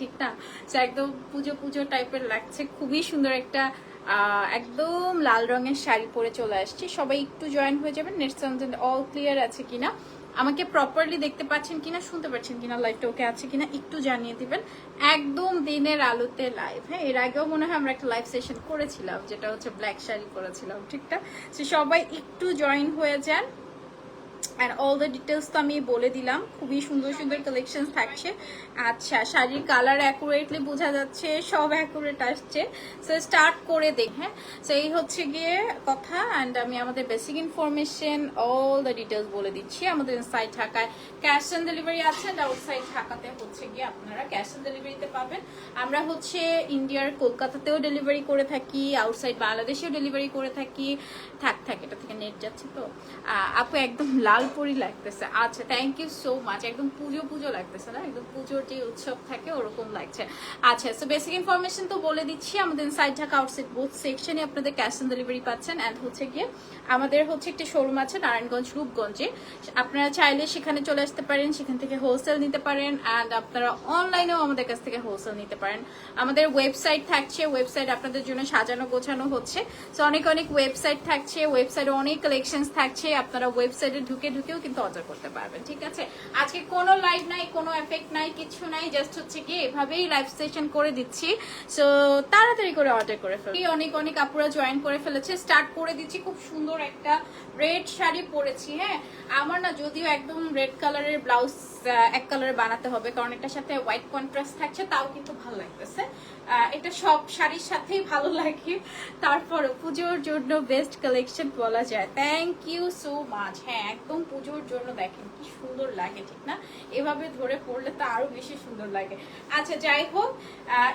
ঠিক না? So, একদম পুজো পুজো টাইপের লাগছে। খুবই সুন্দর একটা একদম লাল রঙের শাড়ি পরে চলে আসছি। সবাই একটু জয়েন হয়ে যাবেন। নেট অল ক্লিয়ার আছে কিনা? আমাকে প্রপারলি দেখতে পাচ্ছেন কিনা শুনতে পাচ্ছেন কিনা লাইভটা ওকে আছে কিনা একটু জানিয়ে দিবেন। একদম দিনের আলোতে লাইভ হ্যাঁ এর আগেও মনে হয় আমরা একটা লাইভ সেশন করেছিলাম যেটা হচ্ছে ব্ল্যাক শাড়ি করেছিলাম ঠিকঠাক সে সবাই একটু জয়েন হয়ে যান। অ্যান্ড অল দ্য ডিটেলস তো আমি বলে দিলাম। খুবই সুন্দর সুন্দর কালেকশন থাকছে। আচ্ছা শাড়ির কালার অ্যাকুরেটলি বোঝা যাচ্ছে, সব অ্যাকুরেট আসছে। সো স্টার্ট করে দেখ। হ্যাঁ সো এই হচ্ছে গিয়ে কথা। অ্যান্ড আমি আমাদের basic information all the details বলে দিচ্ছি। আমাদের ইনসাইড ঢাকায় ক্যাশ অন ডেলিভারি আছে। অ্যান্ড আউটসাইড ঢাকাতে হচ্ছে গিয়ে আপনারা ক্যাশ অন ডেলিভারিতে পাবেন। আমরা হচ্ছে ইন্ডিয়ার কলকাতাতেও ডেলিভারি করে থাকি। আউটসাইড বাংলাদেশেও ডেলিভারি করে থাকি। থাক থাক, এটা থেকে নেট যাচ্ছে তো। আপু একদম লাল পরি লাগতেছে। আচ্ছা থ্যাংক ইউ সো মাচ একদম পুজো পুজো লাগতেছে না? একদম পুজোর যে উৎসব থাকে, ওরকম লাগছে। আচ্ছা সো বেসিক ইনফরমেশন তো বলে দিচ্ছি। আমাদের সাইড ঢাকা আউটসাইড বোথ সেকশনে আপনাদের ক্যাশ অন ডেলিভারি পাচ্ছেন। অ্যান্ড হচ্ছে গিয়ে আমাদের হচ্ছে একটি শোরুম আছে, নারায়ণগঞ্জ, রূপগঞ্জে। আপনারা চাইলে সেখানে চলে আসতে পারেন, সেখান থেকে হোলসেল নিতে পারেন। অ্যান্ড আপনারা অনলাইনেও আমাদের কাছ থেকে হোলসেল নিতে পারেন। আমাদের ওয়েবসাইট থাকছে ওয়েবসাইট আপনাদের জন্য সাজানো গোছানো হচ্ছে। সো অনেক অনেক ওয়েবসাইট থাকছে ওয়েবসাইটে অনেক কালেকশনস থাকছে। আপনারা ওয়েবসাইটে ঢুকে ঢুকেও কিন্তু অর্ডার করতে পারবেন, ঠিক আছে? আজকে কোনো লাইভ নাই, কোনো এফেক্ট নাই, কিছু নাই জাস্ট হচ্ছে কি এভাবেই লাইভ সেশন করে দিচ্ছি। সো তাড়াতাড়ি করে অর্ডার করে এই অনেক অনেক আপুরা জয়েন করে ফেলেছে। স্টার্ট করে দিচ্ছি, খুব সুন্দর একটা রেড শাড়ি পরেছি হ্যাঁ? আমার না যদিও একদম রেড কালারের ব্লাউজ এক কালারে বানাতে হবে, কারণ এটার সাথে হোয়াইট কন্ট্রাস্ট থাকছে, তাও কিন্তু ভালো লাগতেছে। এটা সব শাড়ির সাথেই ভালো লাগে। তারপর পুজোর জন্য বেস্ট কালেকশন বলা যায়। থ্যাংক ইউ সো মাচ হ্যাঁ একদম পুজোর জন্য দেখেন কি সুন্দর লাগে, ঠিক না? এভাবে ধরে পড়লে তো আরও বেশি সুন্দর লাগে। আচ্ছা যাই হোক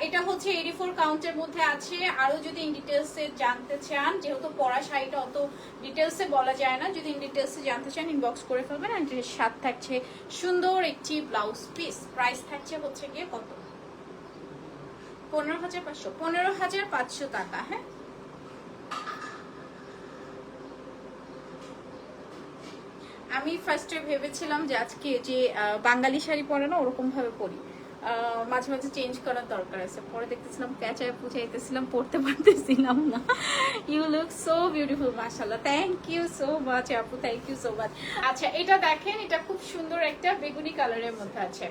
এটা হচ্ছে এইটি ফোর কাউন্টের মধ্যে আছে। আরও যদি ইন ডিটেলসে জানতে চান, যেহেতু পড়া শাড়িটা অত ডিটেলসে বলা যায় না, যদি ইন ডিটেলসে জানতে চান ইনবক্স করে ফেলবেন। আর সাথে থাকছে সুন্দর একটি ব্লাউজ পিস প্রাইস থাকছে হচ্ছে গিয়ে কত? পনেরো হাজার পাঁচশো। পনেরো হাজার পাঁচশো টাকা হ্যাঁ? আমি ফার্স্টে ভেবেছিলাম যে আজকে যে বাঙালি শাড়ি পরে না ওরকম ভাবে পরি মাঝে মাঝে চেঞ্জ করার দরকার আছে। পরে দেখতেছিলাম প্যাঁচায় পুচাইতেছিলাম পড়তে পারতেছিলাম না। ইউ লুক সো বিউটিফুল মাসাল্লাহ থ্যাংক ইউ সো মাচ আপু। থ্যাংক ইউ সো মাচ আচ্ছা এটা দেখেন, এটা খুব সুন্দর একটা বেগুনি কালারের মধ্যে আছে।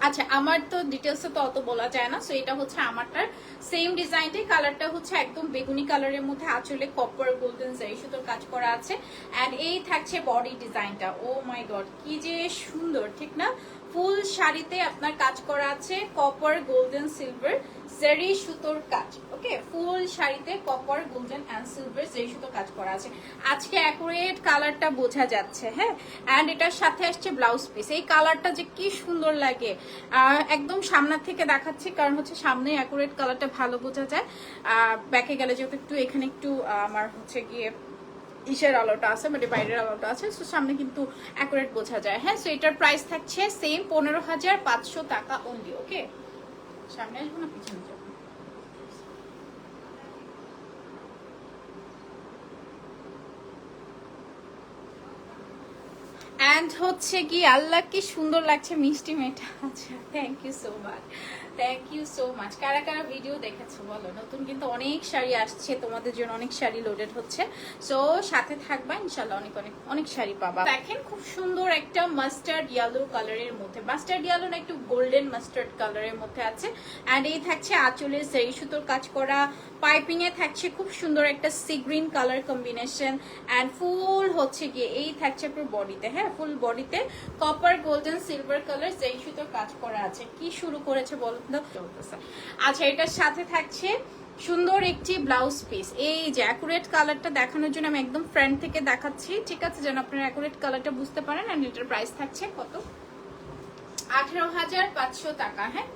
আচ্ছা আমার তো ডিটেলসে তো অত বলা যায় না সো এটা হচ্ছে আমারটার সেম ডিজাইনটাই কালারটা হচ্ছে একদম বেগুনি কালারের মধ্যে আঁচলে কপার গোল্ডেন জারি সুতোর কাজ করা আছে অ্যান্ড এই থাকছে বডি ডিজাইনটা ও মাই গড কি যে সুন্দর, ঠিক না? ফুল শাড়িতে আপনার কাজ করা আছে কপার গোল্ডেন সিলভার জেরি সুতোর কাজ ওকে ফুল শাড়িতে copper golden and silver zari সুতোর কাজ করা আছে। আজকে অ্যাকুরেট কালারটা বোঝা যাচ্ছে হ্যাঁ? অ্যান্ড এটার সাথে আসছে ব্লাউজ পিস এই কালারটা যে কি সুন্দর লাগে একদম সামনের থেকে দেখাচ্ছি, কারণ হচ্ছে সামনে অ্যাকুরেট কালারটা ভালো বোঝা যায়। ব্যাকে গেলে যেহেতু একটু, এখানে একটু আমার হচ্ছে গিয়ে ইসের আলোটা আছে মানে বাইরের আলোটা আছে তো সামনে কিন্তু অ্যাকুরেট বোঝা যায়। হ্যাঁ সো এটার প্রাইস থাকছে সেম পনেরো হাজার পাঁচশো টাকা অনলি ওকে সামনে আসব না, পিছনে যাব। অ্যান্ড হচ্ছে কি, আল্লাহ কি সুন্দর লাগছে, মিষ্টি মেয়েটা আচ্ছা thank you so much thank you so much কারা কারা ভিডিও দেখেছ বলো? নতুন কিন্তু অনেক শাড়ি আসছে, তোমাদের জন্য অনেক শাড়ি লোডেড হচ্ছে। সো সাথে থাকবা ইনশাল্লাহ অনেক অনেক অনেক শাড়ি পাবা। দেখেন খুব সুন্দর একটা মাস্টার্ড ইয়েলো কালারের মধ্যে। মাস্টার্ড ইয়েলো না একটু গোল্ডেন মাস্টার্ড কালারের মধ্যে আছে। অ্যান্ড এই থাকছে আঁচলের সেরি সুতোর কাজ করা। পাইপিং এ থাকছে খুব সুন্দর একটা sea green colour combination and ফুল হচ্ছে গিয়ে, এই থাকছে পুরো বডিতে হ্যাঁ? ফুল বডিতে কপার গোল্ডেন সিলভার কালার যেই সুতোর কাজ করা আছে। কি শুরু করেছে চলতেছে আচ্ছা এটার সাথে থাকছে সুন্দর একটি ব্লাউজ পিস এই যে অ্যাকুরেট কালারটা দেখানোর জন্য আমি একদম ফ্রন্ট থেকে দেখাচ্ছি। ঠিক আছে, যেন আপনারা অ্যাকুরেট কালারটা বুঝতে পারেন। অ্যান্ড এটার প্রাইস থাকছে কত? আঠেরো হাজার পাঁচশো টাকা হ্যাঁ?